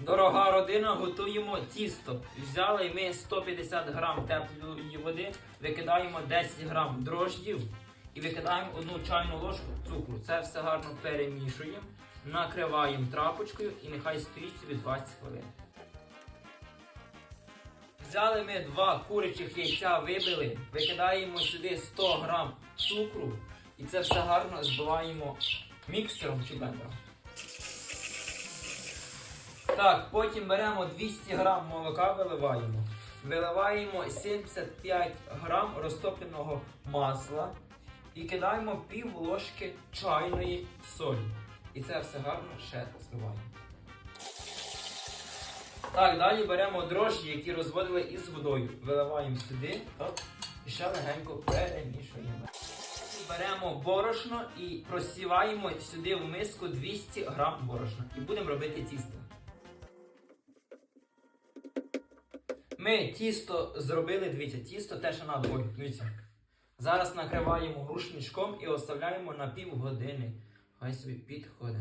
Дорога родина, готуємо тісто. Взяли ми 150 грам теплої води, викидаємо 10 грам дрождів і викидаємо одну чайну ложку цукру. Це все гарно перемішуємо, накриваємо трапочкою і нехай стоїть собі 20 хвилин. Взяли ми два курячих яйця, вибили, викидаємо сюди 100 грам цукру і це все гарно збиваємо міксером чи блендером. Так, потім беремо 200 грам молока, виливаємо. Виливаємо 75 грам розтопленого масла і кидаємо пів ложки чайної солі. І це все гарно ще збиваємо. Так, далі беремо дрожжі, які розводили із водою. Виливаємо сюди і ще легенько перемішуємо. Беремо борошно і просіваємо сюди в миску 200 грам борошна. І будемо робити тісто. Ми тісто зробили, дивіться, тісто те, що надо. Ой, дивіться. Зараз накриваємо рушничком і оставляємо на півгодини. Хай собі підходить.